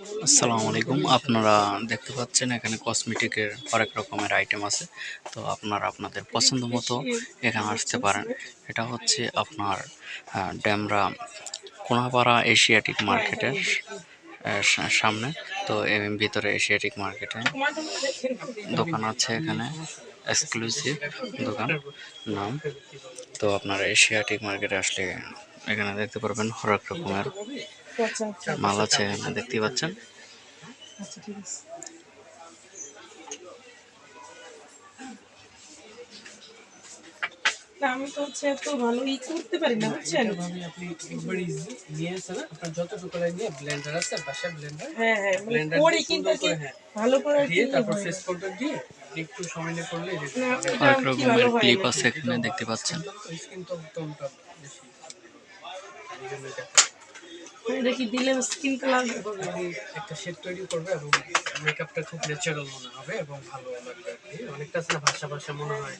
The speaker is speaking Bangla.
আসসালামু আলাইকুম। আপনারা দেখতে পাচ্ছেন এখানে কসমেটিকের হরেক রকমের আইটেম আছে। তো আপনারা আপনাদের পছন্দ মতো এখানে আসতে পারেন। এটা হচ্ছে আপনার ড্যামরা কোনাপাড়া এশিয়াটিক মার্কেটের সামনে। তো ভিতরে এশিয়াটিক মার্কেটে দোকান আছে এখানে। এক্সক্লুসিভ দোকান, নাম। তো আপনারা এশিয়াটিক মার্কেটে আসলে এখানে দেখতে পারবেন হরেক রকমের মাল আছে এখানে দেখতেই পাচ্ছেন। আচ্ছা ঠিক আছে। না আমি তো হচ্ছে এত ভালো ই করতে পারি না বুঝছেন? আপনি একবার ইজি নিয়ে আসেন আপনার ব্লেন্ডার আছে ব্লেন্ডার হ্যাঁ হ্যাঁ মানে ব্লেন্ডার করি কিন্তু কি ভালো করে দিয়ে তারপর ফেস পাউডার দিয়ে একটু সময় নিয়ে করলে না, এটা অনেক আর রকমের ক্লিপ আছে এখানে দেখতে পাচ্ছেন। স্কিন তো বেশি। কি দিলে স্কিন কালার একটা শেড তৈরি করবে এবং মেকআপটা খুব ন্যাচারাল মনে হবে এবং ভালো লাগবে অনেকটা ভাষা ভাষা মনে হয়।